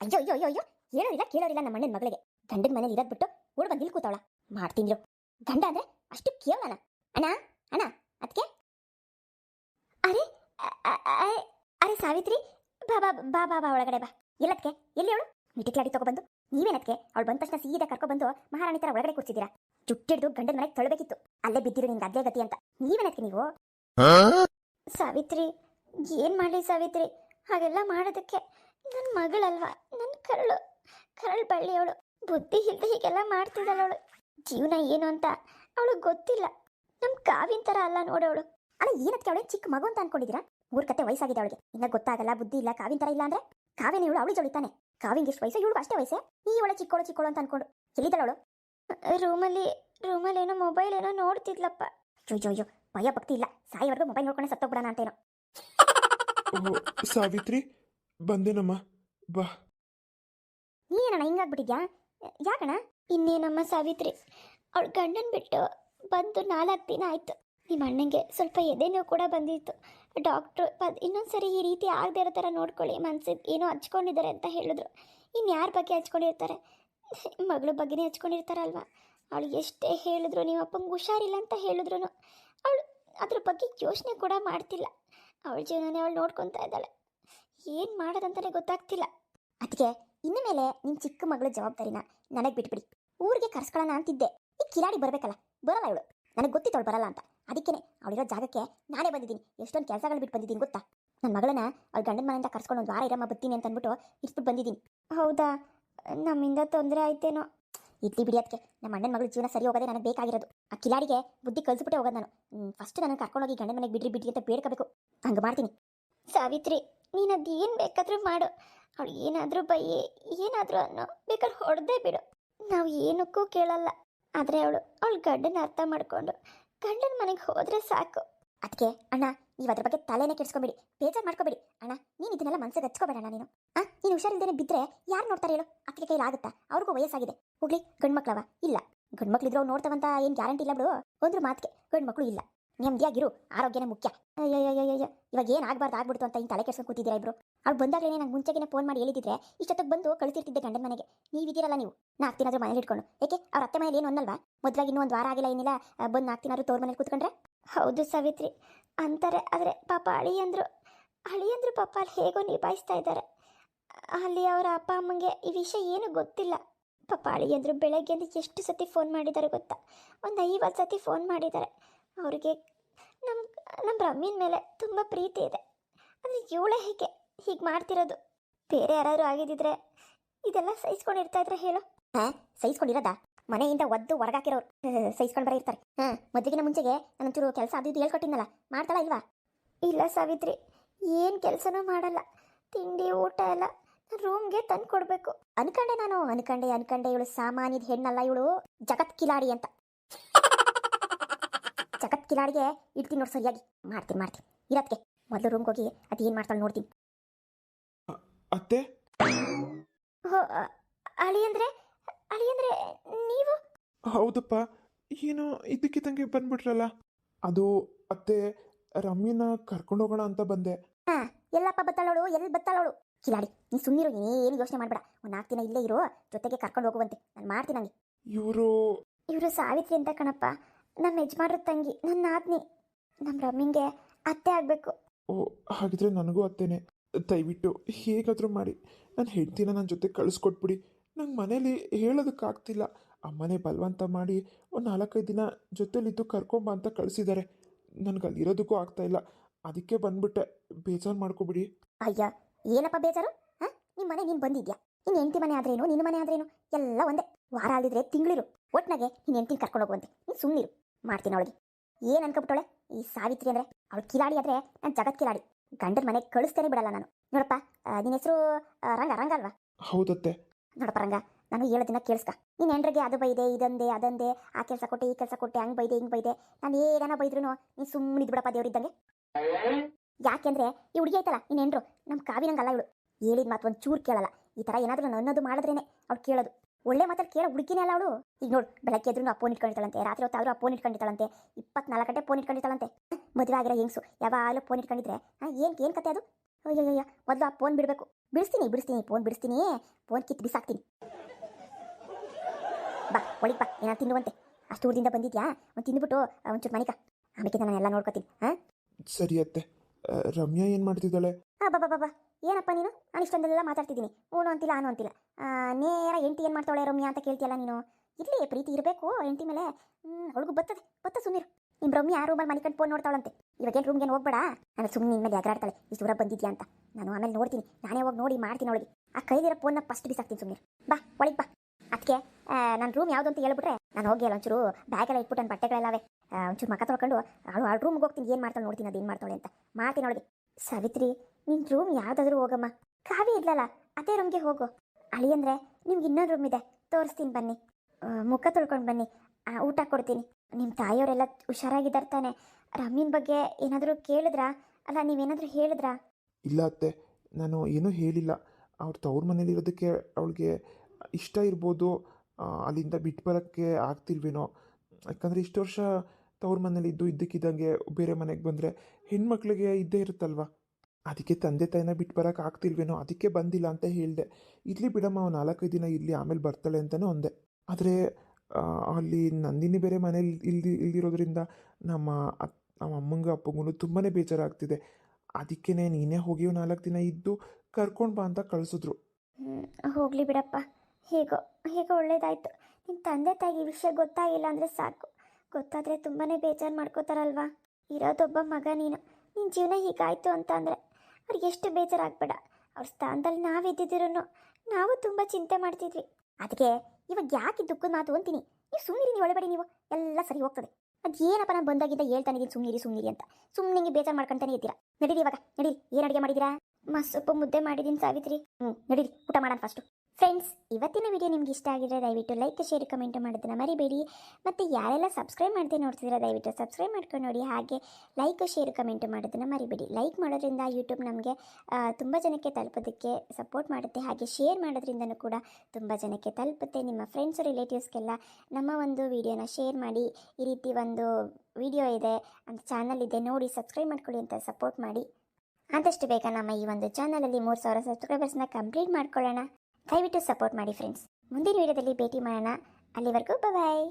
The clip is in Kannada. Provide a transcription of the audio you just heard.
ಅಯ್ಯೋ ಅಯ್ಯೋ ಅಯ್ಯೋ ಅಯ್ಯೋ. ಹೇಳೋರಿಲ್ಲ ಕೇಳೋರಿಲ್ಲ ನಮ್ಮ ಅಣ್ಣನ ಮಗಳಿಗೆ. ಗಂಡನ ಮನೇಲಿ ಇರೋದ್ ಬಿಟ್ಟು ಓಡ್ ಬಂದು ಇಲ್ಲಿ ಕೂತವಳ ಮಾಡ್ತೀನಿ ಗಂಡ ಅಂದ್ರೆ ಅಷ್ಟು ಕೇವಲ. ಅಣ್ಣ ಅಣ್ಣ ಅದಕ್ಕೆ ಅರೆ ಅರೆ ಸಾವಿತ್ರಿ ಬಾ ಬಾ ಬಾ ಬಾ ಬಾ ಒಳಗಡೆ ಬಾ. ಎಲ್ಲದಕ್ಕೆ ಎಲ್ಲಿ ಅವಳು? ಮಿಟಿಕ್ಲಾಡಿ ತಗೊಬಂದು. ನೀವೇನದಕ್ಕೆ ಅವಳು ಬಂದ ತಕ್ಷಣ ಸೀದಾ ಕರ್ಕೊಬಂದು ಮಹಾರಾಣಿ ತರ ಒಳಗಡೆ ಕೂರ್ಸಿದ್ದೀರಾ ಜುಟ್ಟಿಡ್ದು ಗಂಡನ ಮನೆಗೆ ತೊಳಬೇಕಿತ್ತು. ಅಲ್ಲೇ ಬಿದ್ದಿರು ನಿಮ್ಗೆ ಅದೇ ಗತಿ ಅಂತ. ನೀವೇನದಕ್ಕೆ ನೀವು? ಸಾವಿತ್ರಿ ಏನ್ ಮಾಡ್ಲಿ ಸಾವಿತ್ರಿ? ಹಾಗೆಲ್ಲ ಮಾಡೋದಕ್ಕೆ ನನ್ನ ಮಗಳಲ್ವಾ? ನನ್ನ ಕರಳು. ಕರಳು ಬಳ್ಳಿ ಅವಳು. ಬುದ್ಧಿ ಇಲ್ಲದೆ ಹೀಗೆಲ್ಲ ಮಾಡ್ತಿದ್ದಾಳೆ ಅವಳು. ಜೀವನ ಏನು ಅಂತ ಅವಳಿಗೆ ಗೊತ್ತಿಲ್ಲ. ನಮ್ಮ ಕಾವಿನ ಥರ ಅಲ್ಲ ನೋಡವಳು ಅಲ್ಲ ಏನಕ್ಕೆ ಅವಳೇ ಚಿಕ್ಕ ಮಗು ಅಂತ ಅನ್ಕೊಂಡಿದ್ದೀರಾ? ಊರ್ ಕತೆ ವಯಸ್ಸಾಗಿದೆ ಅವಳಿಗೆ. ಇನ್ನ ಗೊತ್ತಾಗಲ್ಲ ಬುದ್ಧಿ ಇಲ್ಲ ಕಾವಿನ ಥರ ಇಲ್ಲ ಅಂದ್ರೆ? ಕಾವಿನ ಇವಳು ಅವಳಿ ಜೊಳಿತಾನೆ ಕಾವಿಂಗ್ ಎಷ್ಟು ವಯಸ್ಸು ಇವಳು ಅಷ್ಟೇ ವಯಸ್ಸೆ? ಈ ಒಳ್ಳೆ ಚಿಕ್ಕೋಳು ಚಿಕ್ಕೋಳು ಅಂತ ಅನ್ಕೊಂಡು. ಎಲ್ಲಿದ್ದಾಳೆ ಅವಳು? ರೂಮಲ್ಲಿ ರೂಮಲ್ಲಿ ಏನೋ ಮೊಬೈಲ್ ಏನೋ ನೋಡ್ತಿದ್ಲಪ್ಪ. ಅಯ್ಯೋ ಅಯ್ಯೋ ಭಯ ಭಕ್ತಿ ಇಲ್ಲ. ಸಾಯಿವರೆಗೂ ಮೊಬೈಲ್ ನೋಡ್ಕೊಂಡೆ ಸತ್ತೋಗ್ಬಿಡೋಣ ಅಂತೇನೋ. ಸಾವಿತ್ರಿ. ಬಂದೇನಮ್ಮ ಬಾ. ನೀನಣ್ಣ, ಹಿಂಗಾಗ್ಬಿಟ್ಟಿದ್ಯಾ? ಯಾಕಣ್ಣ? ಇನ್ನೇನಮ್ಮ ಸಾವಿತ್ರಿ. ಅವಳ ಗಂಡನ್ ಬಿಟ್ಟು ಬಂದು ನಾಲ್ಕು ದಿನ ಆಯ್ತು. ನಿಮ್ಮ ಅಣ್ಣಂಗೆ ಸ್ವಲ್ಪ ಎದೆನೂ ಕೂಡ ಬಂದಿತ್ತು. ಡಾಕ್ಟ್ರು ಇನ್ನೊಂದ್ಸರಿ ಈ ರೀತಿ ಆಗದೆ ಇರೋ ಥರ ನೋಡ್ಕೊಳ್ಳಿ, ಮನ್ಸಿಗೆ ಏನೋ ಹಚ್ಕೊಂಡಿದ್ದಾರೆ ಅಂತ ಹೇಳಿದ್ರು. ಇನ್ನು ಯಾರ ಬಗ್ಗೆ ಹಚ್ಕೊಂಡಿರ್ತಾರೆ? ಮಗಳ ಬಗ್ಗೆನೇ ಹಚ್ಕೊಂಡಿರ್ತಾರಲ್ವ? ಅವಳು ಎಷ್ಟೇ ಹೇಳಿದ್ರು ನಿಮ್ಮ ಅಪ್ಪಂಗೆ ಹುಷಾರಿಲ್ಲ ಅಂತ ಹೇಳಿದ್ರು ಅವಳು ಅದ್ರ ಬಗ್ಗೆ ಯೋಚನೆ ಕೂಡ ಮಾಡ್ತಿಲ್ಲ. ಅವಳ ಜೀವನನೇ ಅವಳು ನೋಡ್ಕೊತಾ ಇದ್ದಾಳೆ. ಏನು ಮಾಡೋದಂತಲೇ ಗೊತ್ತಾಗ್ತಿಲ್ಲ. ಅದಕ್ಕೆ ಇನ್ನು ಮೇಲೆ ನಿನ್ನ ಚಿಕ್ಕ ಮಗಳ ಜವಾಬ್ದಾರಿನ ನನಗೆ ಬಿಟ್ಬಿಡಿ. ಊರಿಗೆ ಕರ್ಸ್ಕೊಳ್ಳೋಣ ಅಂತಿದ್ದೆ. ಈ ಕಿಲಾಡಿ ಬರಬೇಕಲ್ಲ ಬರಲ್ಲ ಇವಳು. ನನಗೆ ಗೊತ್ತಿತ್ತು ಅವಳು ಬರಲ್ಲ ಅಂತ. ಅದಕ್ಕೇನೆ ಅವಳಿರೋ ಜಾಗಕ್ಕೆ ನಾನೇ ಬಂದಿದ್ದೀನಿ. ಎಷ್ಟೊಂದು ಕೆಲಸಗಳು ಬಿಟ್ಟು ಬಂದಿದ್ದೀನಿ ಗೊತ್ತಾ? ನನ್ನ ಮಗಳನ್ನ ಅವ್ಳ ಗಂಡನ ಮನೆಯಿಂದ ಕರ್ಸ್ಕೊಂಡು ಒಂದು ವಾರ ಇರಮ್ಮ ಬರ್ತೀನಿ ಅಂತ ಅಂದ್ಬಿಟ್ಟು ಇಟ್ಬಿಟ್ಟು ಬಂದಿದ್ದೀನಿ. ಹೌದಾ? ನಮ್ಮಿಂದ ತೊಂದರೆ ಆಯ್ತೇನೋ? ಇಡ್ಲಿ ಬಿಡಿ ಅದಕ್ಕೆ ನಮ್ಮ ಅಣ್ಣನ ಮಗಳ ಜೀವನ ಸರಿ ಹೋಗೋದೇ ನನಗೆ ಬೇಕಾಗಿರೋದು. ಆ ಕಿಲಾಡಿಗೆ ಬುದ್ಧಿ ಕಲ್ಸ್ಬಿಟ್ಟೆ ಹೋಗೋದು ನಾನು. ಫಸ್ಟ್ ನನಗೆ ಕರ್ಕೊಂಡೋಗಿ ಗಂಡನ ಮನೆಗೆ ಬಿಡ್ರಿ ಬಿಡ್ರಿ ಅಂತ ಬೇಡ್ಕೋಬೇಕು. ಹಂಗೆ ಮಾಡ್ತೀನಿ. ಸಾವಿತ್ರಿ ನೀನು ಅದು ಏನು ಬೇಕಾದರೂ ಮಾಡು. ಅವಳು ಏನಾದರೂ ಬೈಯೇ, ಏನಾದರೂ ಅನ್ನೋ ಬೇಕಾದ್ರೆ ಹೊಡೆದೇ ಬಿಡು. ನಾವು ಏನಕ್ಕೂ ಕೇಳಲ್ಲ. ಆದರೆ ಅವಳು, ಅವಳ ಗಂಡನ ಅರ್ಥ ಮಾಡಿಕೊಂಡು ಗಂಡನ ಮನೆಗೆ ಹೋದರೆ ಸಾಕು. ಅದಕ್ಕೆ ಅಣ್ಣ, ನೀವು ಅದ್ರ ಬಗ್ಗೆ ತಲೆನೇ ಕೆಡಿಸ್ಕೊಬೇಡಿ. ಬೇಜಾರು ಮಾಡ್ಕೋಬೇಡಿ. ಅಣ್ಣ, ನೀನು ಇದನ್ನೆಲ್ಲ ಮನಸ್ಸಿಗೆ ಹಚ್ಕೋಬೇಡ ಅಣ್ಣ ನೀನು. ಆ, ನೀನು ಹುಷಾರಿಲ್ದೇನೆ ಬಿದ್ದರೆ ಯಾರು ನೋಡ್ತಾರೆ ಹೇಳು? ಅಕ್ಲಿಕೈಲಿ ಆಗುತ್ತಾ? ಅವ್ರಿಗೂ ವಯಸ್ಸಾಗಿದೆ. ಹೋಗ್ಲಿ, ಗಂಡ್ಮಕ್ಳವ. ಇಲ್ಲ. ಗಂಡ್ಮಕ್ಳಿದ್ರು ಅವ್ರು ನೋಡ್ತಾವಂತ ಏನು ಗ್ಯಾರಂಟಿ ಇಲ್ಲ ಬಿಡು. ಒಂದ್ರ ಮಾತಿಗೆ, ಗಂಡ್ಮಕ್ಳು ಇಲ್ಲ. ನೆಮ್ಮದಿಯಾಗಿರು. ಆರೋಗ್ಯನೇ ಮುಖ್ಯ. ಅಯ್ಯೋ ಇವಾಗ ಏನು ಆಗ್ಬಾರ್ದು ಆಗ್ಬಿಡ್ತು ಅಂತ ಹಿಂಗೆ ತಲೆ ಕೆಡ್ಸ್ಕೊಂಡು ಕೂತಿದ್ದೀರಾ ಇಬ್ರು? ಅವ್ರು ಬಂದಾಗಲೇ ನಂಗೆ ಮುಂಚೆಗೆ ಫೋನ್ ಮಾಡಿ ಹೇಳಿದ್ರೆ ಇಷ್ಟೊತ್ತಿಗೆ ಬಂದು ಕಳಿಸಿರ್ತಿದ್ದೆ ಗಂಡನ ಮನೆಗೆ. ನೀವಿದ್ದೀರಲ್ಲ ನೀವು. ನಾಲ್ಕು ದಿನ ಮನೇಲಿ ಇಟ್ಕೊಂಡು. ಏಕೆ? ಅವ್ರ ಅತ್ತೆ ಮನೇಲಿ ಏನು ಅನ್ನಲ್ವಾ ಮೊದಲಾಗಿ ಇನ್ನೊಂದು ವಾರ ಆಗಿಲ್ಲ ಏನಿಲ್ಲ. ಬಂದು ನಾಲ್ಕು ತೋರ್ ಮನೇಲಿ ಕೂತ್ಕೊಂಡ್ರೆ? ಹೌದು ಸಾವಿತ್ರಿ. ಅಂತಾರೆ, ಆದರೆ ಪಾಪ ಅಳಿಯಂದ್ರು ಅಂದರು ಪಾಪ ಅಲ್ಲಿ ಹೇಗೋ ನಿಭಾಯಿಸ್ತಾ ಇದ್ದಾರೆ ಅಲ್ಲಿ ಅವರ ಅಪ್ಪ ಅಮ್ಮಂಗೆ ಈ ವಿಷಯ ಏನು ಗೊತ್ತಿಲ್ಲ. ಪಾಪ ಅಳಿಯಂದ್ರು ಬೆಳಗ್ಗೆಯಿಂದ ಎಷ್ಟು ಸತಿ ಫೋನ್ ಮಾಡಿದ್ದಾರೆ ಗೊತ್ತಾ? ಒಂದು ಐವತ್ತು ಸತಿ ಫೋನ್ ಮಾಡಿದ್ದಾರೆ ಅವ್ರಿಗೆ ನಮ್ಮ ನಮ್ಮ ರಮ್ಮಿನ ಮೇಲೆ ತುಂಬ ಪ್ರೀತಿ ಇದೆ. ಅಂದರೆ ಇವಳೇ ಹೀಗೆ ಹೀಗೆ ಮಾಡ್ತಿರೋದು. ಬೇರೆ ಯಾರಾದರೂ ಆಗಿದ್ದಿದ್ರೆ ಇದೆಲ್ಲ ಸಹಿಸ್ಕೊಂಡಿರ್ತಾ ಇದ್ರೆ ಹೇಳು. ಹಾಂ ಸಹಿಸ್ಕೊಂಡಿರೋದಾ? ಮನೆಯಿಂದ ಒದ್ದು ಹೊರಗಾಕಿರೋರು. ಸಹಿಸ್ಕೊಂಡು ಬರ ಇರ್ತಾರೆ. ಹಾಂ ಮದುವೆಗಿನ ಮುಂಚೆಗೆ ನಾನೊಂಚೂರು ಕೆಲಸ ಅದು ಇದು ಹೇಳ್ಕೊಟ್ಟಿನಲ್ಲ ಮಾಡ್ತಾಳ ಇಲ್ವಾ? ಇಲ್ಲ ಸಾವಿತ್ರಿ ಏನು ಕೆಲಸನೂ ಮಾಡಲ್ಲ. ತಿಂಡಿ ಊಟ ಎಲ್ಲ ರೂಮ್ಗೆ ತಂದು ಕೊಡಬೇಕು ಅನ್ಕಂಡೆ ನಾನು ಅನ್ಕಂಡೆ ಅನ್ಕಂಡೆ ಇವಳು ಸಾಮಾನ್ಯದ ಹೆಣ್ಣಲ್ಲ ಇವಳು ಜಗತ್ ಕಿಲಾಡಿ ಅಂತ. ಕಿಲಾಡಿಗೆ ಇಡ್ತೀನಿ ನೋಡಿ ಸರಿಯಾಗಿ. ಮಾಡ್ತೀನಿ ಮಾಡ್ತೀನಿ. ಇರತ್ಗೆ ಮೊದಲು ರೂಮ್ಗೆ ಹೋಗಿ ಅದು ಏನು ಮಾಡ್ತಾಳೆ ನೋಡ್ತೀನಿ. ಅತ್ತೆ? ಅಳಿ ಅಂದ್ರೆ ಅಳಿ ಅಂದ್ರೆ ನೀವು? ಹೌದಪ್ಪ. ಏನೋ ಇದ್ದಕ್ಕಿದ್ದಂಗೆ ಬಂದ್ಬಿಟ್ರಲ್ಲ. ಅದು ಅತ್ತೆ ರಮ್ಯನ ಕರ್ಕೊಂಡು ಹೋಗೋಣ ಅಂತ ಬಂದೆ. ಎಲ್ಲಪ್ಪ ಬತ್ತಾಳೋಳು ಎಲ್ಲಿ ಬತ್ತಾಳೋಳು ಕಿಲಾಡಿ ನೀ ಸುಮ್ಮನಿರು ಏನು ಯೋಚನೆ ಮಾಡ್ಬೇಡ. ಒಂದು ನಾಲ್ಕು ದಿನ ಇಲ್ಲೇ ಇರೋ ಜೊತೆಗೆ ಕರ್ಕೊಂಡು ಹೋಗುವಂತೆ. ನಾನು ಮಾಡ್ತೀನಿ ನನಗೆ ಇವರು ಇವರು ಸಾವಿತ್ರಿ ಅಂತ ಕಣಪ್ಪ. ನಮ್ಮ ಯಜಮಾನ್ರ ತಂಗಿ ನನ್ನ ಆದ್ನಿ ನಮ್ಮ ರಮ್ಮಿಂಗೆ ಅತ್ತೆ ಆಗಬೇಕು. ಓ ಹಾಗಿದ್ರೆ ನನಗೂ ಅತ್ತೇನೆ. ದಯವಿಟ್ಟು ಹೇಗಾದರೂ ಮಾಡಿ. ನನ್ನ ಹೆಂಡ್ತಿನ ನನ್ನ ಜೊತೆ ಕಳಿಸ್ಕೊಟ್ಬಿಡಿ. ನಂಗೆ ಮನೇಲಿ ಹೇಳೋದಕ್ಕಾಗ್ತಿಲ್ಲ. ಅಮ್ಮನೇ ಬಲವಂತ ಮಾಡಿ ಒಂದು ನಾಲ್ಕೈದು ದಿನ ಜೊತೆಲಿದ್ದು ಕರ್ಕೊಂಬ ಅಂತ ಕಳಿಸಿದ್ದಾರೆ ನನಗೆ ಅಲ್ಲಿರೋದಕ್ಕೂ ಆಗ್ತಾ ಇಲ್ಲ. ಅದಕ್ಕೆ ಬಂದ್ಬಿಟ್ಟೆ. ಬೇಜಾರು ಮಾಡ್ಕೊಬಿಡಿ. ಅಯ್ಯ ಏನಪ್ಪ ಬೇಜಾರು? ಹಾಂ? ನಿಮ್ಮ ಮನೆ ನೀನು ಬಂದಿದ್ಯಾ? ನಿನ್ನ ಹೆಂಡತಿ ಮನೆ ಆದ್ರೇನು ನಿನ್ನ ಮನೆ ಆದ್ರೇನು? ಎಲ್ಲ ಒಂದೇ. ವಾರ ಆಗಿದ್ರೆ ತಿಂಗಳಿರು. ಒಟ್ನಾಗೆ ನಿನ್ನ ಹೆಂಡತಿನ ಕರ್ಕೊಂಡು ಹೋಗುವಂತೆ. ನೀನು ಸುಮ್ಮನಿರು ಮಾಡ್ತೀನಿ ಅವಳಿಗೆ. ಏನು ಅನ್ಕೊಬಿಟ್ಟವಳೆ? ಈ ಸಾವಿತ್ರಿ ಅಂದರೆ ಅವಳು ಕಿಲಾಡಿ ಆದರೆ ನಾನು ಜಗತ್ ಕಿಲಾಡಿ. ಗಂಡನ ಮನೆಗೆ ಕಳಿಸ್ತೇನೆ ಬಿಡಲ್ಲ ನಾನು. ನೋಡಪ್ಪ ನಿನ್ನ ಹೆಸರು ರಂಗ ರಂಗ ಅಲ್ವಾ? ಹೌದತ್ತೆ. ನೋಡಪ್ಪ ರಂಗ ನಾನು ದಿನ ಕೇಳಿಸ್ಕ. ನೀನು ಹೆಂಡ್ರಿಗೆ ಅದು ಬೈದೆ ಇದಂದೆ ಅದಂದೆ ಆ ಕೆಲಸ ಕೊಟ್ಟೆ ಈ ಕೆಲಸ ಕೊಟ್ಟೆ ಹಂಗೆ ಬೈದೆ ಹಿಂಗೆ ಬೈದೆ. ನಾನು ಏನಾನ ಬೈದ್ರು ನೀನು ಸುಮ್ಮನೆ ಇದ್ಬಿಡಪ್ಪ ದೇವ್ರಿದ್ದಂಗೆ ಯಾಕೆಂದ್ರೆ ಈ ಹುಡುಗಿ ಐತಲ್ಲ ನೀನು ಹೆಂಡ್ರು ನಮ್ಮ ಕಾವಿನಂಗಲ್ಲ ಇವಳು. ಹೇಳಿದ ಮಾತು ಒಂದು ಚೂರು ಕೇಳಲ್ಲ. ಈ ಥರ ಏನಾದರೂ ಅನ್ನೋದು ಮಾಡಿದ್ರೇನೆ ಅವ್ಳು ಕೇಳೋದು. ಒಳ್ಳೆ ಮಾತಲ್ಲಿ ಕೇಳ ಹುಡುಗಿನೇ ಅಲ್ಲ ಅವಳು. ಈಗ ನೋಡು ಬೆಳಗ್ಗೆ ಎದ್ರು ಅಪ್ಪೋನ್ ಇಟ್ಕೊಂಡಿರ್ತಾಳಂತೆ. ರಾತ್ರಿ ಹೊತ್ತಾದ್ರೂ ಅಪ್ಪೋನ್ ಇಟ್ಕೊಂಡಿರ್ತಾಳಂತೆ. ಇಪ್ಪತ್ನಾಲ್ಕು ಗಂಟೆ ಫೋನ್ ಇಟ್ಕೊಂಡಿರ್ತಾಳಂತೆ. ಮದುವೆ ಆಗಿರೋ ಹೆಂಗ್ಸು ಯಾವಾಗಲೂ ಫೋನ್ ಇಟ್ಕೊಂಡಿದ್ರೆ ಏನು ಏನು ಕತೆ ಅದು? ಅಯ್ಯಯ್ಯ ಮೊದಲು ಆ ಫೋನ್ ಬಿಡಬೇಕು. ಬಿಡಿಸ್ತೀನಿ ಬಿಡಿಸ್ತೀನಿ ಫೋನ್ ಬಿಡಿಸ್ತೀನಿ. ಫೋನ್ ಕಿತ್ತು ಬಿಸಾಕ್ತೀನಿ. ಬಾ ಒಳಗೆ ಬಾ ಏನಾರು ತಿನ್ನುವಂತೆ. ಅಷ್ಟು ಊರಿಂದ ಬಂದಿದ್ಯಾ? ಒಂದು ತಿಂದ್ಬಿಟ್ಟು ಒಂಚೂರು ಮನಿಕ ಆಮೇಲೆ ನಾನು ಎಲ್ಲ ನೋಡ್ಕೋತೀನಿ ಹಾಂ ಸರಿ ಅತ್ತೆ. ರಮ್ಯಾ ಏನು ಮಾಡ್ತಿದ್ದಾಳೆ? ಹಾಂ ಬಾ ಬಾಬಾ ಏನಪ್ಪ ನೀನು? ನಾನು ಇಷ್ಟೊಂದೆಲ್ಲ ಮಾತಾಡ್ತಿದ್ದೀನಿ. ಓನು ಅಂತಿಲ್ಲ, ಆನು ಅಂತಿಲ್ಲ. ನೇರ ಎಂಟಿ ಏನು ಮಾಡ್ತಾಳೆ ರಮ್ಯಾ ಅಂತ ಕೇಳ್ತಿಯಲ್ಲ ನೀನು? ಇರಲಿ, ಪ್ರೀತಿ ಇರಬೇಕು, ಎಂಟಿ ಮೇಲೆ. ಅವಳಿಗೂ ಬರ್ತದೆ ಬತ್ತ ಸುಮ್ಮೀರು ನಿಮ್ಮ ರಮ್ಯಾ ರೂಮಲ್ಲಿ ಮನಿಕಂಡು ಫೋನ್ ನೋಡ್ತಾಳಂತೆ. ಇವಾಗೇನು ರೂಮ್ಗೆ ಹೋಗ್ಬೇಡ? ನಾನು ಸುಮ್ಮನೆ ನಿಮ್ಮ ಮೇಲೆ ಎಗರಾಡ್ತಾಳೆ. ಇಷ್ಟು ದೂರ ಬಂದಿದ್ಯಾ ಅಂತ. ನಾನು ಆಮೇಲೆ ನೋಡ್ತೀನಿ. ನಾನೇ ಹೋಗಿ ನೋಡಿ ಮಾಡ್ತೀನಿ ಅವಳಿಗೆ. ಆ ಕೈಲಿರೋ ಫೋನ್ನ ಫಸ್ಟ್ ಬಿಸಾಕ್ತೀನಿ ಸುಮ್ಮನೆ ಬಾ, ಒಳಗೆ ಬಾ. ಅದಕ್ಕೆ ನನ್ನ ರೂಮ್ ಯಾವುದು ಅಂತ ಹೇಳ್ಬಿಟ್ರೆ, ನಾನು ಹೋಗಿ ಅಲ್ಲ ಒಂಚೂರು ಬ್ಯಾಗೆಲ್ಲ ಇಟ್ಬಿಟ್ಟು ನನ್ನ ಬಟ್ಟೆಗಳೆಲ್ಲವೇ ಒಂಚೂರು ಮಕ್ಕ ತೊಳ್ಕೊಂಡು ಅವಳು ಆ ರೂಮ್ಗೆ ಹೋಗ್ತೀನಿ. ಏನು ಮಾಡ್ತಾಳೆ ನೋಡ್ತೀನಿ ಏನು ಮಾಡ್ತಾಳೆ ಅಂತ. ಮಾಡ್ತೀನಿ ಅವಳಿಗೆ. ಸಾವಿತ್ರಿ ನಿನ್ನ ರೂಮ್ ಯಾವುದಾದ್ರೂ ಹೋಗಮ್ಮ. ಕಾವಿ ಇದ್ಲಲ್ಲ, ಅದೇ ರೂಮ್ಗೆ ಹೋಗು. ಅಳಿ ಅಂದ್ರೆ ನಿಮ್ಗೆ ಇನ್ನೊಂದು ರೂಮ್ ಇದೆ. ತೋರಿಸ್ತೀನಿ ಬನ್ನಿ. ಮುಖ ತೊಳ್ಕೊಂಡು ಬನ್ನಿ. ಊಟ ಕೊಡ್ತೀನಿ. ನಿಮ್ಮ ತಾಯಿಯವರೆಲ್ಲ ಹುಷಾರಾಗಿದ್ದಾರೆ ತಾನೆ. ರಮ್ಮಿನ ಬಗ್ಗೆ ಏನಾದರೂ ಕೇಳಿದ್ರಾ? ಅಲ್ಲ, ನೀವೇನಾದರೂ ಹೇಳಿದ್ರಾ? ಇಲ್ಲ ಅತ್ತೆ, ನಾನು ಏನೂ ಹೇಳಿಲ್ಲ. ಅವ್ರ ತವ್ರ ಮನೇಲಿ ಇರೋದಕ್ಕೆ ಅವಳಿಗೆ ಇಷ್ಟ ಇರ್ಬೋದು. ಅಲ್ಲಿಂದ ಬಿಟ್ಟು ಬರೋಕ್ಕೆ ಆಗ್ತಿಲ್ವೇನೋ. ಯಾಕಂದರೆ ಇಷ್ಟು ವರ್ಷ ತವ್ರ ಮನೇಲಿ ಇದ್ದು ಇದ್ದಕ್ಕಿದ್ದಂಗೆ ಬೇರೆ ಮನೆಗೆ ಬಂದರೆ ಹೆಣ್ಮಕ್ಳಿಗೆ ಇದ್ದೇ ಇರುತ್ತಲ್ವ? ಅದಕ್ಕೆ ತಂದೆ ತಾಯಿನ ಬಿಟ್ಟು ಬರೋಕೆ ಆಗ್ತಿಲ್ವೇನೋ ಅದಕ್ಕೆ ಬಂದಿಲ್ಲ ಅಂತ ಹೇಳಿದೆ. ಇರಲಿ ಬಿಡಮ್ಮ, ಅವ್ನು ನಾಲ್ಕೈದು ದಿನ ಇರಲಿ, ಆಮೇಲೆ ಬರ್ತಾಳೆ ಅಂತಲೂ ಒಂದೆ ಆದರೆ ಅಲ್ಲಿ ನಂದಿನಿ ಬೇರೆ ಮನೇಲಿ ಇಲ್ಲಿ ಇಲ್ದಿರೋದ್ರಿಂದ ನಮ್ಮ ಅತ್, ನಮ್ಮ ಅಮ್ಮಂಗೆ ಅಪ್ಪಂಗೂ ತುಂಬಾ ಬೇಜಾರಾಗ್ತಿದೆ. ಅದಕ್ಕೆ ನೀನೇ ಹೋಗಿ ನಾಲ್ಕು ದಿನ ಇದ್ದು ಕರ್ಕೊಂಡು ಬಾ ಅಂತ ಕಳಿಸಿದ್ರು. ಹೋಗಲಿ ಬಿಡಪ್ಪ. ಹೇಗೋ ಹೇಗೋ ಒಳ್ಳೇದಾಯ್ತು. ನಿಮ್ಮ ತಂದೆ ತಾಯಿ ವಿಷಯ ಗೊತ್ತಾಗಿಲ್ಲ ಅಂದರೆ ಸಾಕು. ಗೊತ್ತಾದರೆ ತುಂಬಾ ಬೇಜಾರು ಮಾಡ್ಕೋತಾರಲ್ವಾ? ಇರೋದೊಬ್ಬ ಮಗ ನೀನು. ನಿನ್ನ ಜೀವನ ಹೀಗಾಯ್ತು ಅಂತ ಅಂದರೆ ಅವ್ರಿಗೆ ಎಷ್ಟು ಬೇಜಾರಾಗಬೇಡ. ಅವ್ರ ಸ್ಥಾನದಲ್ಲಿ ನಾವಿದ್ದಿದ್ರು ನಾವು ತುಂಬ ಚಿಂತೆ ಮಾಡ್ತಿದ್ವಿ. ಅದಕ್ಕೆ ಇವಾಗ ಯಾಕೆ ದುಃಖದ ಮಾತು ಅಂತೀನಿ? ನೀವು ಸುಮ್ಮನಿರಿ ನೀವು ಒಳಬೇಡಿ ನೀವು. ಎಲ್ಲ ಸರಿ ಹೋಗ್ತದೆ. ಅದು ಏನಪ್ಪ ನಾನು ಬಂದಾಗಿದ್ದ ಹೇಳ್ತಾನೆ ಇದ್ದೀನಿ ಸುಮ್ಮನಿರಿ ಸುಮ್ಮನಿರಿ ಅಂತ. ಸುಮ್ಮನೆ ಬೇಜಾರು ಮಾಡ್ಕೊಂತಾನೆ ಇದ್ದೀರಾ? ನಡೀರಿ ಇವಾಗ. ನಡೀರಿ, ಏನು ಅಡುಗೆ ಮಾಡಿದ್ದೀರಾ? ಮಸ್ಸೊಪ್ಪು ಮುದ್ದೆ ಮಾಡಿದ್ದೀನಿ ಸಾವಿತ್ರಿ. ಹ್ಞೂ ನಡೀರಿ, ಊಟ ಮಾಡೋಣ ಫಸ್ಟು ಫ್ರೆಂಡ್ಸ್ ಇವತ್ತಿನ ವಿಡಿಯೋ ನಿಮ್ಗೆ ಇಷ್ಟ ಆಗಿದ್ರೆ ದಯವಿಟ್ಟು ಲೈಕ್ ಶೇರ್ ಕಮೆಂಟ್ ಮಾಡೋದನ್ನ ಮರಿಬೇಡಿ. ಮತ್ತು ಯಾರೆಲ್ಲ ಸಬ್ಸ್ಕ್ರೈಬ್ ಮಾಡದೆ ನೋಡ್ತಿದ್ರೆ ದಯವಿಟ್ಟು ಸಬ್ಸ್ಕ್ರೈಬ್ ಮಾಡ್ಕೊಂಡು ನೋಡಿ. ಹಾಗೆ ಲೈಕ್ ಶೇರ್ ಕಮೆಂಟ್ ಮಾಡೋದನ್ನ ಮರಿಬೇಡಿ. ಲೈಕ್ ಮಾಡೋದ್ರಿಂದ ಯೂಟ್ಯೂಬ್ ನಮಗೆ ತುಂಬ ಜನಕ್ಕೆ ತಲುಪೋದಕ್ಕೆ ಸಪೋರ್ಟ್ ಮಾಡುತ್ತೆ. ಹಾಗೆ ಶೇರ್ ಮಾಡೋದ್ರಿಂದನೂ ಕೂಡ ತುಂಬ ಜನಕ್ಕೆ ತಲುಪುತ್ತೆ. ನಿಮ್ಮ ಫ್ರೆಂಡ್ಸು ರಿಲೇಟಿವ್ಸ್ಗೆಲ್ಲ ನಮ್ಮ ಒಂದು ವಿಡಿಯೋನ ಶೇರ್ ಮಾಡಿ, ಈ ರೀತಿ ಒಂದು ವಿಡಿಯೋ ಇದೆ ಅಂತ ಚಾನಲ್ ಇದೆ, ನೋಡಿ ಸಬ್ಸ್ಕ್ರೈಬ್ ಮಾಡ್ಕೊಳ್ಳಿ ಅಂತ ಸಪೋರ್ಟ್ ಮಾಡಿ. ಆದಷ್ಟು ಬೇಗ ನಮ್ಮ ಈ ಒಂದು ಚಾನಲಲ್ಲಿ ಮೂರು ಸಾವಿರ ಸಬ್ಸ್ಕ್ರೈಬರ್ಸ್ನ ಕಂಪ್ಲೀಟ್ ಮಾಡ್ಕೊಳ್ಳೋಣ. ದಯವಿಟ್ಟು ಸಪೋರ್ಟ್ ಮಾಡಿ ಫ್ರೆಂಡ್ಸ್ ಮುಂದಿನ ವಿಡಿಯೋದಲ್ಲಿ ಭೇಟಿ ಮಾಡೋಣ. ಅಲ್ಲಿವರೆಗೂ ಬಾಯ್